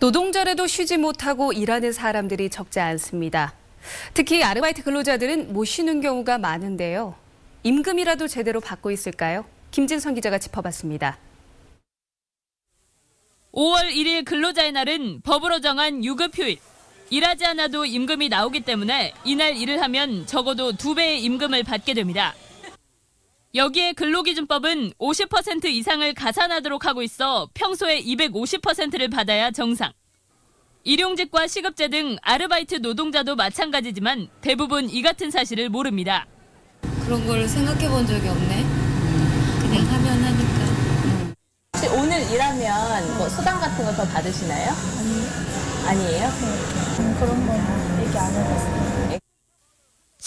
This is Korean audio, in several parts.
노동절에도 쉬지 못하고 일하는 사람들이 적지 않습니다. 특히 아르바이트 근로자들은 못 쉬는 경우가 많은데요. 임금이라도 제대로 받고 있을까요? 김진선 기자가 짚어봤습니다. 5월 1일 근로자의 날은 법으로 정한 유급휴일. 일하지 않아도 임금이 나오기 때문에 이날 일을 하면 적어도 두 배의 임금을 받게 됩니다. 여기에 근로기준법은 50% 이상을 가산하도록 하고 있어 평소에 250%를 받아야 정상. 일용직과 시급제 등 아르바이트 노동자도 마찬가지지만 대부분 이 같은 사실을 모릅니다. 그런 걸 생각해 본 적이 없네. 그냥 하면 하니까. 혹시 오늘 일하면 뭐 수당 같은 거 더 받으시나요? 아니에요? 그런 건 얘기 안 해봤어요.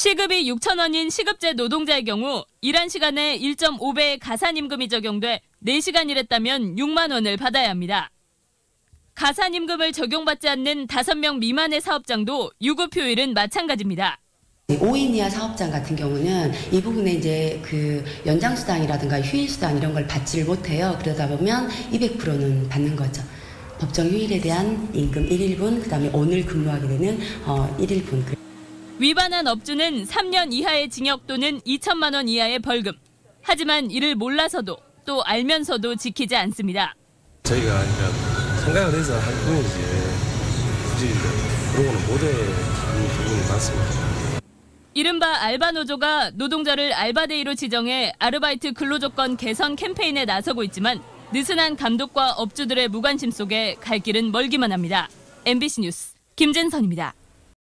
시급이 6천 원인 시급제 노동자의 경우 일한 시간에 1.5배의 가산임금이 적용돼 4시간 일했다면 6만 원을 받아야 합니다. 가산임금을 적용받지 않는 5명 미만의 사업장도 유급휴일은 마찬가지입니다. 5인 이하 사업장 같은 경우는 이 부분에 이제 그 연장수당이라든가 휴일수당 이런 걸 받지를 못해요. 그러다 보면 200%는 받는 거죠. 법정 휴일에 대한 임금 1일분, 그 다음에 오늘 근무하게 되는 어, 1일분. 위반한 업주는 3년 이하의 징역 또는 2천만 원 이하의 벌금. 하지만 이를 몰라서도 또 알면서도 지키지 않습니다. 저희가 그러니까 생각을 해서 한 뿐이지 굳이 그런 거는 못해 부분이 많습니다. 이른바 알바노조가 노동자를 알바데이로 지정해 아르바이트 근로조건 개선 캠페인에 나서고 있지만 느슨한 감독과 업주들의 무관심 속에 갈 길은 멀기만 합니다. MBC 뉴스 김진선입니다.